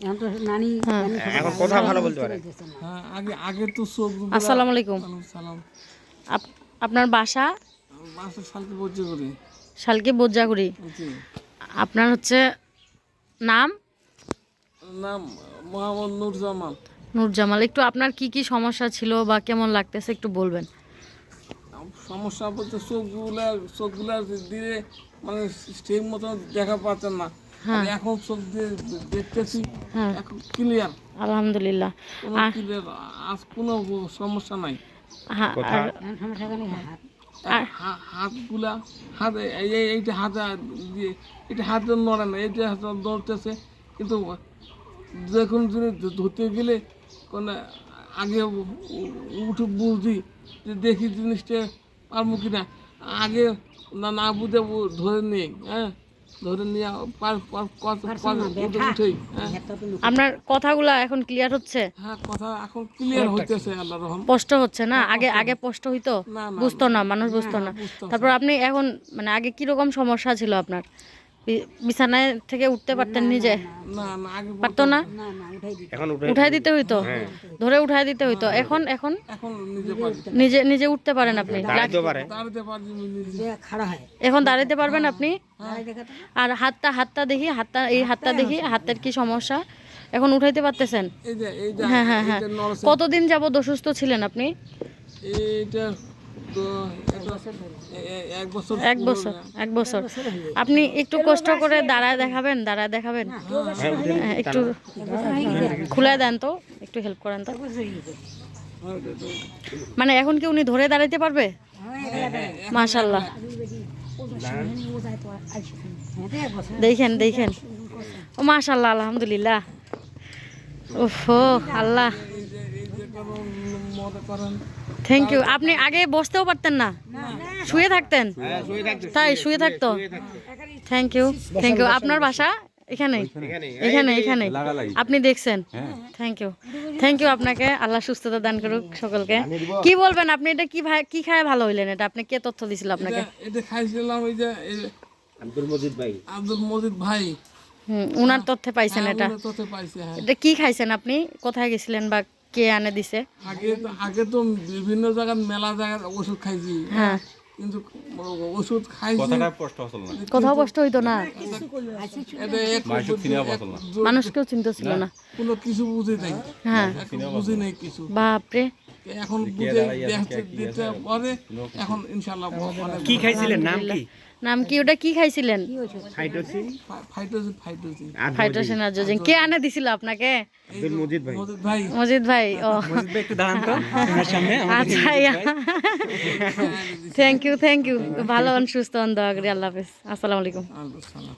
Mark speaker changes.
Speaker 1: এখন
Speaker 2: হ্যাঁ।
Speaker 1: নানি
Speaker 3: এখন কথা ভালো বলতে পারে।
Speaker 4: হ্যাঁ আগে আগে তো
Speaker 2: আসসালামু আলাইকুম।
Speaker 4: সালাম।
Speaker 2: আপনার বাসা?
Speaker 4: বাসা সালকে বলছে করি।
Speaker 2: শালকি বোজ্জাগুড়ি আপনার হচ্ছে নাম?
Speaker 4: নাম মোহাম্মদ
Speaker 2: নূরজামাল একটু আপনার কি কি সমস্যা ছিল বা কেমন লাগতেছে একটু বলবেন।
Speaker 4: সমস্যা বলতে চোখগুলা চোখগুলা দিয়ে মানে ঠিক মতো দেখা পাচ্ছেন না। এখন চোখ দিয়ে দেখতেছি
Speaker 2: হ্যাঁ।
Speaker 4: এখন ক্লিয়ার
Speaker 2: আলহামদুলিল্লাহ।
Speaker 4: কোনো আজ কোনো সমস্যা নাই।
Speaker 2: হ্যাঁ
Speaker 4: হাতগুলা হাত এই এই- এইটা হাতে দিয়ে এটা হাতে নড়ে না এইটা হাতে নড়তেছে। কিন্তু যখন জিনিস ধরতে গেলে কোনো আগে উঠে বুঝি যে দেখি জিনিসটা পারব কি না আগে না না বুঝে ধরে নিই হ্যাঁ। হ্যাঁ।
Speaker 1: হাতটা তো
Speaker 2: আপনার কথাগুলা এখন ক্লিয়ার হচ্ছে?
Speaker 4: হ্যাঁ কথা এখন ক্লিয়ার হইতেছে আল্লাহ রহম।
Speaker 2: স্পষ্ট হচ্ছে না? আগে আগে স্পষ্ট হইতো? বুঝতো না মানুষ বুঝতো না। তারপর আপনি এখন মানে আগে কীরকম সমস্যা ছিল আপনার? বিছানায় থেকে উঠতে পারতেন নিজে?
Speaker 4: না না আগে
Speaker 2: পারতো না?
Speaker 1: না না উঠাই দিই
Speaker 3: এখন উঠে
Speaker 2: উঠাই দিতে হইতো? ধরে উঠাই দিতে হইতো? এখন এখন?
Speaker 4: এখন নিজে
Speaker 2: নিজে উঠতে পারেন আপনি?
Speaker 3: দাঁড়াইতে
Speaker 1: হয়।
Speaker 2: এখন দাঁড়াতে পারবেন আপনি?
Speaker 1: তো।
Speaker 2: আর হাতটা হাতটা দেখি হাতটা এই হাতটা দেখি হাতের কি সমস্যা? এখন উঠাইতে পারতেছেন?
Speaker 4: এই যে এই যে
Speaker 2: হ্যাঁ হ্যাঁ হ্যাঁ। কতদিন যাবত অসুস্থ ছিলেন আপনি?
Speaker 4: এটা- এক বছর
Speaker 2: এক বছর। আপনি একটু কষ্ট করে দাঁড়ায় দেখাবেন দাঁড়ায় দেখাবেন। হ্যাঁ, একটু খুলে দেন তো একটু হেল্প করেন তো। মানে এখন কি উনি ধরে দাঁড়াইতে পারবে? মাশাল্লাহ দেখেন দেখেন। ও মাশাল্লাহ আলহামদুলিল্লাহ। ওহো আল্লাহ। থ্যাংক ইউ আপনি আগে বসতেও পারতেন না। শুয়ে থাকতেন। তাই শুয়ে থাকতো। থ্যাংক ইউ থ্যাংক ইউ আপনার বাসা এখানে এখানে এখানে আপনি দেখছেন। থ্যাংক ইউ থ্যাংক ইউ আপনাকে। আল্লাহ সুস্থতা দান করুক সকলকে। কি বলবেন আপনি? এটা কি ভাই কি খায় ভালো হইলেন এটা? আপনি কে তথ্য দিছিল আপনাকে?
Speaker 4: এটা- এটা খাইছিলাম এই যে
Speaker 3: আব্দুল মজিদ ভাই।
Speaker 4: আব্দুল মজিদ ভাই।
Speaker 2: হুম উনার তথ্যে পাইছেন এটা।
Speaker 4: উনি পাইছে হ্যাঁ।
Speaker 2: এটা কি খাইছেন আপনি? কোথায় গেছিলেন বা কে আনে দিছে?
Speaker 4: আগে তো আগে তো বিভিন্ন জায়গায় মেলা জায়গায় ওষুধ খাইছি।
Speaker 2: হ্যাঁ।
Speaker 4: কিন্তু ওষুধ খাইছি।
Speaker 2: কোথাও কষ্ট হইতো না।
Speaker 4: এটা এক এক-
Speaker 2: মানুষকেও চিন্তা ছিল না।
Speaker 4: কোনো কিছু বুঝে নাই।
Speaker 2: হ্যাঁ।
Speaker 4: বুঝে নেই কিছু।
Speaker 2: বাপরে।
Speaker 4: এখন বুঝে দেখতে দিতে পরে এখন ইনশাল্লাহ অনেক
Speaker 3: কি খাইছিলেন? নাম কি?
Speaker 2: নাম কি? ওটা কি খাইছিলেন?
Speaker 3: ফাইটোসিন।
Speaker 4: ফাইটোজিন
Speaker 2: কে আনে দিছিল আপনাকে?
Speaker 3: মজিদ ভাই।
Speaker 4: মজিদ ভাই।
Speaker 2: ও।
Speaker 3: একটু দাঁড়ান তো। আমার সামনে
Speaker 2: আচ্ছা থ্যাংক ইউ থ্যাংক ইউ ভালো হন সুস্থ হন দয়া করি আল্লাহ হাফেজ। আসসালামু আলাইকুম।